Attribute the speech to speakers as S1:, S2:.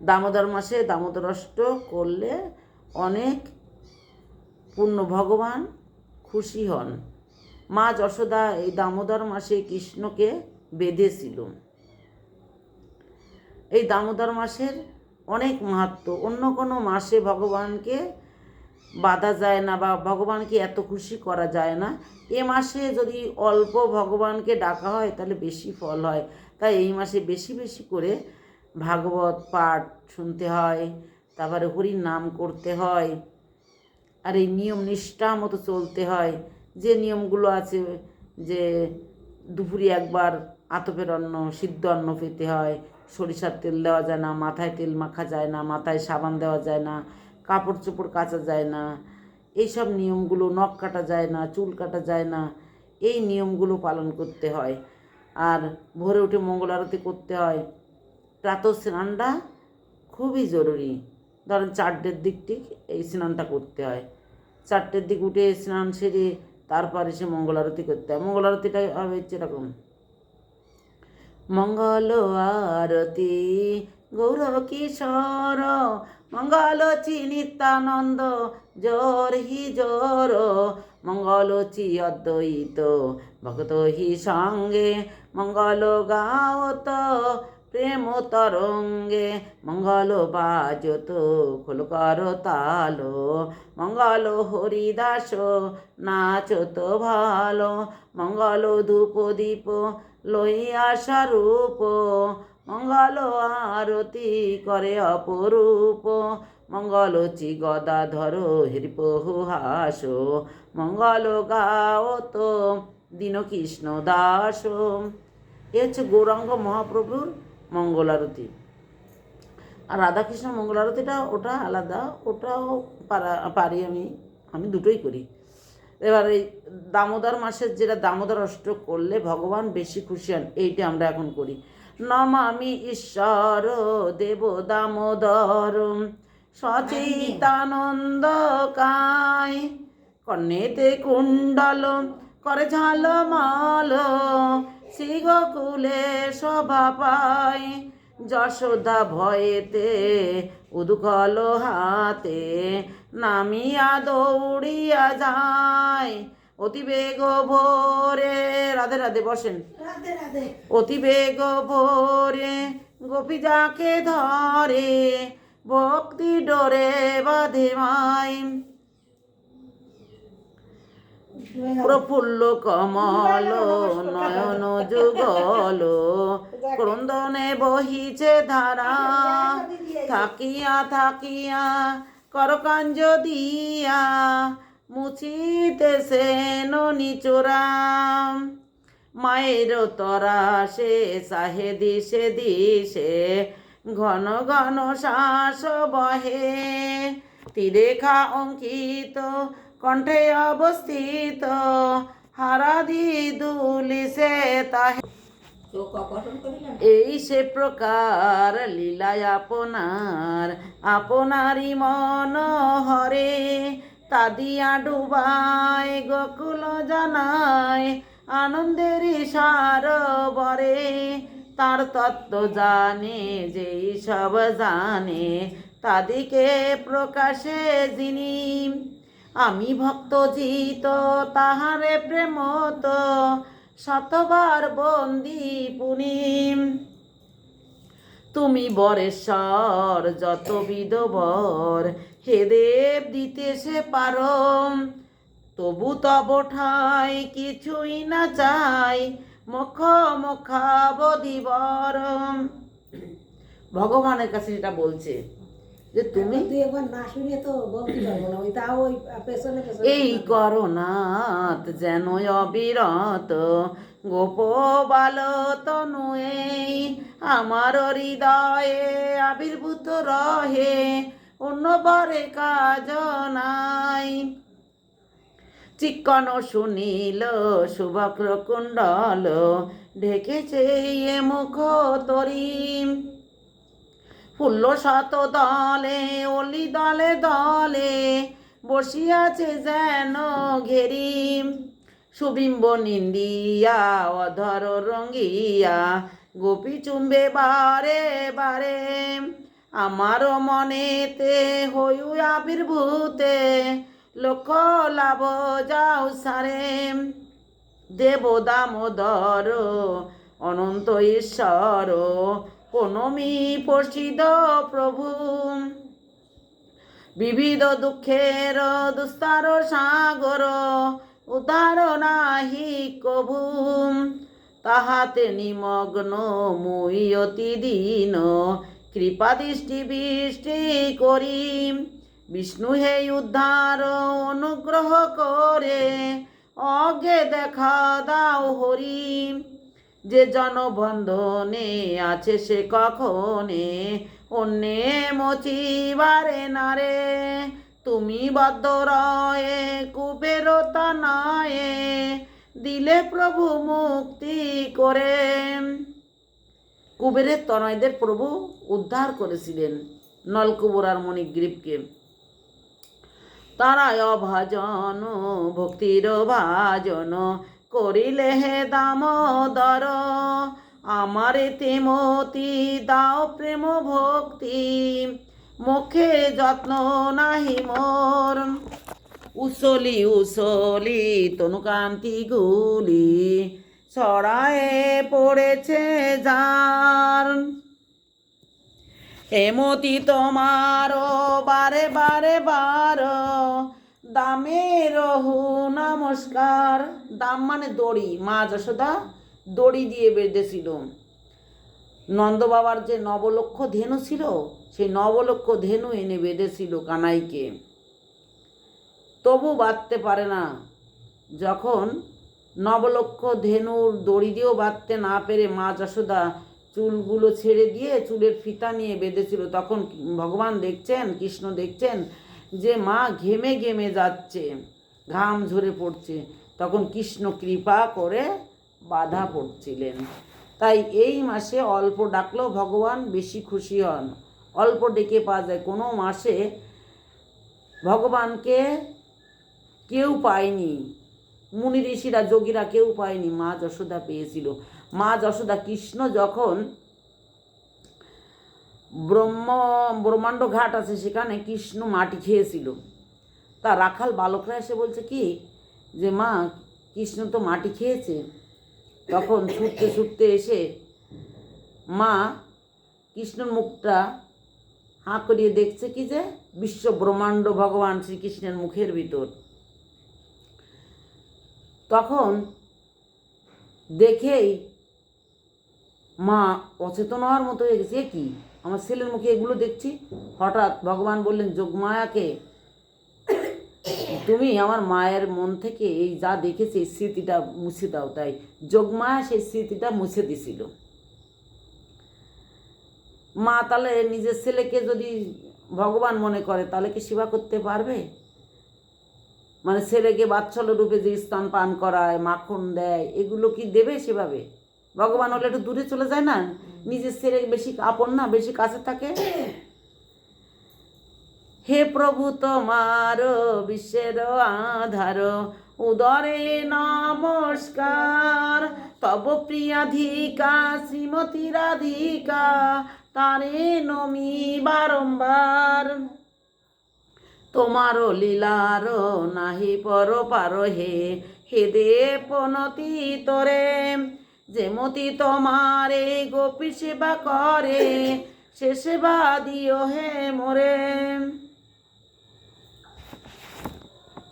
S1: দামোদর মাসে দামোদর অষ্ট করলে অনেক পূর্ণ ভগবান খুশি হন। মা যশোদা এই দামোদর মাসে কৃষ্ণকে বেঁধেছিল। এই দামোদর মাসের অনেক মাহাত্ম। অন্য কোনো মাসে ভগবানকে বাধা যায় না বা ভগবানকে এত খুশি করা যায় না। এ মাসে যদি অল্প ভগবানকে ডাকা হয় তাহলে বেশি ফল হয়। তাই এই মাসে বেশি বেশি করে ভাগবত পাঠ শুনতে হয়, তারপরে হরির নাম করতে হয়, আর এই নিয়ম নিষ্ঠা মতো চলতে হয়। যে নিয়মগুলো আছে যে দুপুরে একবার আতপের অন্ন, সিদ্ধ অন্ন পেতে হয়। সরিষার তেল দেওয়া যায় না, মাথায় তেল মাখা যায় না, মাথায় সাবান দেওয়া যায় না কাপড় চোপড় কাচা যায় না, এইসব নিয়মগুলো নখ কাটা যায় না, চুল কাটা যায় না, এই নিয়মগুলো পালন করতে হয়। আর ভোরে উঠে মঙ্গল আরতি করতে হয়। প্রাতঃ স্নানটা খুবই জরুরি। ধরেন চারটের দিক ঠিক এই স্নানটা করতে হয়। চারটের দিক উঠে স্নান সেরে তারপরে সে মঙ্গল আরতি করতে হয়। মঙ্গল আরতিটা হবে হচ্ছে এরকম। মঙ্গল আরতি গৌর কিশোর, মঙ্গল চি নিত্যানন্দ, জোর হি জোর, মঙ্গল চি অদ্বৈত, ভক্ত হি সঙ্গে, মঙ্গল গাওত প্রেম তরঙ্গে মঙ্গল বাজত খোলকর তালো। মঙ্গল হরিদাস নাচত ভালো। মঙ্গল ধূপ দীপ লইয়া স্বরূপ। মঙ্গল আরতি করে অপরূপ। মঙ্গল চি গদা গদাধর হরিপহু হাস। মঙ্গল গাওত দীন কৃষ্ণ দাস। এ হচ্ছে গৌরাঙ্গ মহাপ্রভুর মঙ্গল আরতি আর রাধাকৃষ্ণ মঙ্গল আরতিটা ওটা আলাদা, ওটাও পারা, পারি আমি আমি দুটোই করি। এবার এই দামোদর মাসের যেটা দামোদর অষ্ট করলে ভগবান বেশি খুশি হন, এইটা আমরা এখন করি। নমামি ঈশ্বর দেব দামোদর, সচিতানন্দ কায় কর্ণেতে কুণ্ডল, করে ঝালমাল শ্রী গোকুলে শোভা পায় যশোদা ভয়েতে উদুকল হাতে নামিয়া দৌড়িয়া যায়। অতি বেগ ভোরে রাধে রাধে বসেন।
S2: রাধে রাধে।
S1: অতি বেগ ভোরে গোপী যাকে ধরে ভক্তি ডোরে বাঁধে মাই প্রফুল্ল কমল, নয়ন যুগল। ক্রন্দনে বহিছে ধারা, থাকিয়া থাকিয়া করকাঞ্জ দিয়া মুছিতেছে নিচোরা মায়ের তরা সে সাহে দিশে দিশে ঘন ঘন শ্বাস বহে। তীরেখা অঙ্কিত কণ্ঠে অবস্থিত হারাধি দুলিসে তাহে। এই সে প্রকার লীলায় আপনার আপনারই মন হরে তাদিয়া ডুবায় গোকুল জানায় আনন্দের সারবরে। তার তত্ত্ব জানে যেই সব জানে তাদিকে প্রকাশে যিনি আমি ভক্ত জিত, তাহারে প্রেমত শতবার বন্দি পুনিম। তুমি বরেশ্বর, যত বিধবর, হে দেব দিতে সে পারম। তবু তব ঠাই, কিছুই না চাই, মুখ মুখাবধিবরম ভগবানের কাছে সেটা বলছে যে তুমি
S2: একবার না শুনে তো বলতে পারব না। ওই তাও ওই পেছনে পেছনে
S1: এই করোনাথ যেন অবিরত গোপবাল তনু এই আমার হৃদয়ে আবির্ভূত রহে অন্য বরে কাজ নাই। চিকন শুনিল শুভক্র কুণ্ডল ঢেকেছে এ মুখ তরিম ফুল্ল শত দলে, অলি দলে দলে বসিয়াছে যেন ঘেরি। সুবিম্ব নিন্দিয়া, অধর রঙ্গিয়া, গোপী চুম্বে বারে বারে। আমার মনেতে হইউ আবির্ভূতে, লক্ষ লাভ যাও সারে। দেব অনন্ত ঈশ্বর প্রণমী প্রসিদ প্রভু? বিবিধ দুঃখের দুস্তার সাগর উদ্ধার নাহি কভু তাহাতে নিমগ্ন মুই অতি দিন কৃপা দৃষ্টি বৃষ্টি করি। বিষ্ণু হে উদ্ধার অনুগ্রহ করে অগে দেখা দাও হরি। যে জনবন্ধনে আছে সে কখনে, অন্যে মচিবারে না রে তুমি বদ্ধ রয়ে, কুবেরতা নয়ে, দিলে প্রভু মুক্তি করে। কুবেরের তনয়দের প্রভু উদ্ধার করেছিলেন নলকুবর আর মণিগ্রীবকে। তারায় অভাজন, ভক্তির ভাজন করিলে হে দামোদর, আমার তেমতি দাও প্রেম ভক্তি, মুখে যত্ন নাহি মোর। উসলি উসলি তনুকান্তি গুলি, ছড়ায়ে পড়েছে যার। হেমতি তোমার বারে বারে বার, দামে রহু নমস্কার। দাম মানে দড়ি, মা যশোদা দড়ি দিয়ে বেঁধেছিল। নন্দ বাবার যে নবলক্ষ ধেনু ছিল, সেই নবলক্ষ ধেনু এনে বেঁধেছিল কানাইকে। তবু বাঁধতে পারে না। যখন নবলক্ষ ধেনুর দড়ি দিয়েও বাঁধতে না পেরে মা যশোদা চুলগুলো ছেড়ে দিয়ে চুলের ফিতা নিয়ে বেঁধেছিল, তখন ভগবান দেখছেন, কৃষ্ণ দেখছেন যে মা ঘেমে ঘেমে যাচ্ছে। ঘাম ঝরে পড়ছে। তখন কৃষ্ণ কৃপা করে বাধা পড়ছিলেন। তাই এই মাসে অল্প ডাকলেও ভগবান বেশি খুশি হন। অল্প ডেকে পাওয়া যায়। কোনো মাসে ভগবানকে কেউ পায়নি। মুনি ঋষিরা, যোগীরা কেউ পায়নি। মা যশোদা পেয়েছিল। মা যশোদা কৃষ্ণ যখন ব্রহ্ম, ব্রহ্মাণ্ড ঘাট আছে, সেখানে কৃষ্ণ মাটি খেয়েছিল। তা রাখাল বালকরা এসে বলছে কি? যে মা, কৃষ্ণ তো মাটি খেয়েছে। তখন ছুটতে ছুটতে এসে মা কৃষ্ণর মুখটা হাঁ করিয়ে দেখছে কি যে বিশ্ব ব্রহ্মাণ্ড ভগবান শ্রীকৃষ্ণের মুখের ভিতর। তখন দেখেই মা অচেতন হওয়ার মতো হয়ে গেছে। কি? আমার ছেলের মুখে এগুলো দেখছি। হঠাৎ ভগবান বললেন, যোগমায়াকে তুমি আমার মায়ের মন থেকে এই যা দেখেছি, এই স্মৃতিটা মুছে দাও তাই। যোগমায়া সেই স্মৃতিটা মুছে দিছিল। মা তাহলে নিজের ছেলেকে যদি ভগবান মনে করে, তাহলে কি সেবা করতে পারবে? মানে ছেলেকে বাচ্চল রূপে যে স্তন পান করায়, মাখন দেয়, এগুলো কি দেবে সেভাবে? ভগবান হলে একটু দূরে চলে যায় না? নিজের ছেলে বেশি আপন না, বেশি কাছে থাকে? হে প্রভু তোমার বিশ্বের আধার উদরে নমস্কার। তব প্রিয়াধিকা, শ্রীমতী রাধিকা, তারে নমি বারম্বার। তোমার লীলার নাহি পর পার হে হে দে পনতি তোরে। যেমতি তোমারে গোপী সেবা করে, সে সেবা দিও হে মোরে।